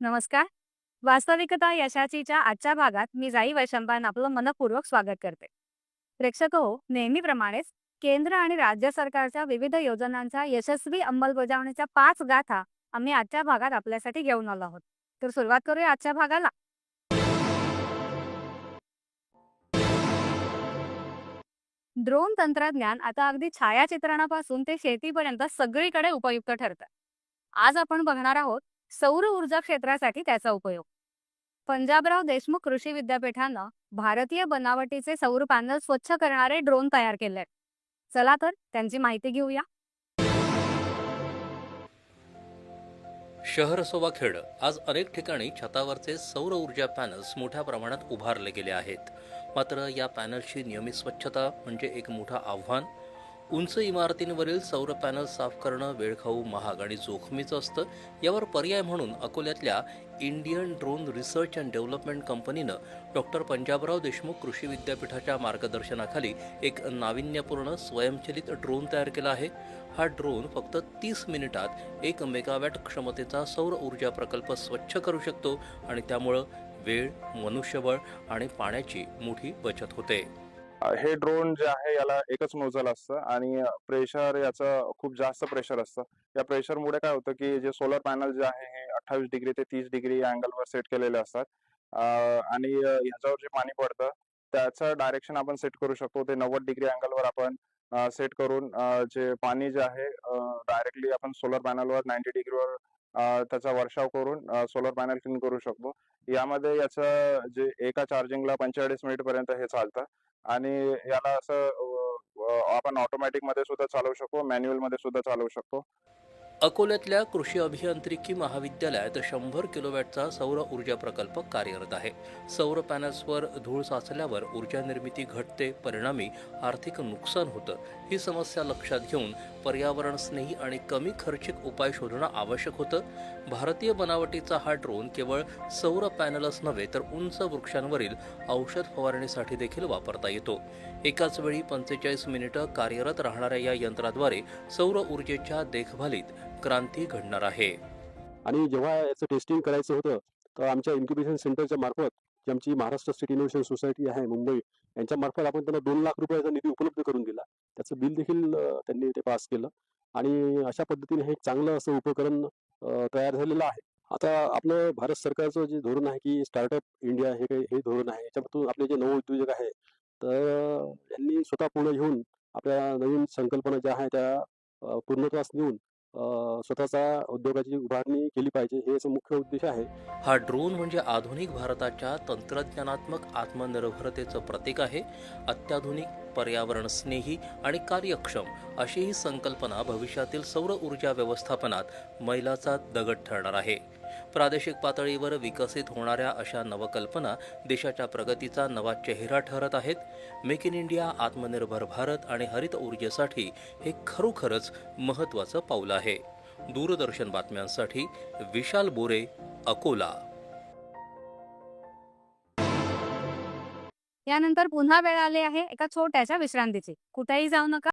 नमस्कार. वास्तविकता यशाचीच्या आजच्या भागात मी जाई वैशंपान आपलं मनपूर्वक स्वागत करते. प्रेक्षक हो नेहमीप्रमाणेच केंद्र आणि राज्य सरकारच्या विविध योजनांच्या यशस्वी अंमलबजावणीच्या पाच गाथा आम्ही आजच्या भागात आपल्यासाठी घेऊन आलो आहोत. तर सुरुवात करूया आजच्या भागाला. ड्रोन तंत्रज्ञान आता अगदी छायाचित्रणापासून ते शेतीपर्यंत सगळीकडे उपयुक्त ठरतं. आज आपण बघणार आहोत सौर ऊर्जा क्षेत्रासाठी त्याचा उपयोग. पंजाबराव देशमुख कृषी विद्यापीठानं भारतीय बनावटीचे सौर पॅनल स्वच्छ करणारे ड्रोन तयार केले चला तर त्यांची माहिती घेऊया. शहर असो वा खेड आज अनेक ठिकाणी छतावरचे सौर ऊर्जा पॅनल्स मोठ्या प्रमाणात उभारले गेले आहेत. मात्र या पॅनलची नियमित स्वच्छता म्हणजे एक मोठं आव्हान उंच इमारतींवरील सौर पॅनल साफ करणं वेळखाऊ महाग आणि जोखमीचं असतं यावर पर्याय म्हणून अकोल्यातल्या Indian drone research and development कंपनीनं डॉक्टर पंजाबराव देशमुख कृषी विद्यापीठाच्या मार्गदर्शनाखाली एक नाविन्यपूर्ण स्वयंचलित ड्रोन तयार केला आहे. हा ड्रोन फक्त तीस मिनिटात एक मेगावॅट क्षमतेचा सौर ऊर्जा प्रकल्प स्वच्छ करू शकतो आणि त्यामुळं वेळ मनुष्यबळ आणि पाण्याची मोठी बचत होते. हे ड्रोन जे आहे याला एकच नोझल असतं आणि प्रेशर याचं खूप जास्त प्रेशर असतं. या प्रेशरमुळे काय होतं की जे सोलर पॅनल जे आहे हे अठ्ठावीस डिग्री ते तीस डिग्री अँगलवर सेट केलेले असतात. आणि ह्याच्यावर जे पाणी पडतं त्याचं डायरेक्शन आपण सेट करू शकतो. ते नव्वद डिग्री अँगलवर आपण सेट करून जे पाणी जे आहे डायरेक्टली आपण सोलर पॅनलवर नाईन्टी डिग्रीवर त्याचा वर्षाव करून सोलर पॅनल क्लीन करू शकतो. यामध्ये याचं जे एका चार्जिंगला पंचेचाळीस मिनिट पर्यंत हे चालतं. आणि याला असं आपण ऑटोमॅटिकमध्ये सुद्धा चालवू शकतो मॅन्युअलमध्ये सुद्धा चालवू शकतो. अकोल्यातल्या कृषी अभियांत्रिकी महाविद्यालयात शंभर किलोवॅटचा सौर ऊर्जा प्रकल्प कार्यरत आहे. सौर पॅनल्सवर धूळ साचल्यावर ऊर्जा निर्मिती घटते परिणामी आर्थिक नुकसान होतं. ही समस्या लक्षात घेऊन पर्यावरण स्नेही आणि कमी खर्चिक उपाय शोधणं आवश्यक होतं. भारतीय बनावटीचा हा ड्रोन केवळ सौर पॅनलच नव्हे तर उंच वृक्षांवरील औषध फवारणीसाठी देखील वापरता येतो. एकाच वेळी पंचेचाळीस मिनिटं कार्यरत राहणाऱ्या या यंत्राद्वारे सौर ऊर्जेच्या देखभालीत क्रांती घडणार आहे. आणि जेव्हा याचं टेस्टिंग करायचं होतं तर आमच्या इन्क्युबेशन सेंटरच्या मार्फत जी आमची महाराष्ट्र स्टेट इनोव्हेशन सोसायटी आहे मुंबई यांच्या मार्फत आपण त्यांना दोन लाख रुपयाचा निधी उपलब्ध करून दिला. त्याचं बिल देखील त्यांनी ते पास केलं. आणि अशा पद्धतीने हे एक चांगलं असं उपकरण तयार झालेलं आहे. आता आपलं भारत सरकारचं जे धोरण आहे की स्टार्टअप इंडिया हे काही हे धोरण आहे. याच्यातून आपले जे नवउद्योजक आहे तर यांनी स्वतः पुढे घेऊन आपल्या नवीन संकल्पना ज्या आहेत त्या पूर्णत्वास नेऊन स्वतःचा उद्योगाची उभारणी केली पाहिजे हे याचा मुख्य उद्देश आहे. हा ड्रोन म्हणजे आधुनिक भारताच्या तंत्रज्ञानात्मक आत्मनिर्भरतेचं प्रतीक आहे. अत्याधुनिक पर्यावरण स्नेही आणि कार्यक्षम अशी ही संकल्पना भविष्यातील सौर ऊर्जा व्यवस्थापनात मैलाचा दगड ठरणार आहे. प्रादेशिक पातळीवर विकसित होणाऱ्या अशा नवकल्पना देशाच्या प्रगतीचा नवा चेहरा ठरत आहेत. मेक इन इंडिया आत्मनिर्भर भारत आणि हरित ऊर्जेसाठी हे खरोखरच महत्त्वाचं पाऊल आहे. दूरदर्शन बातम्यांसाठी विशाल बोरे अकोला. यानंतर पुन्हा वेळ आली आहे एका छोट्याशा विश्रांतीची. कुठेही जाऊ नका.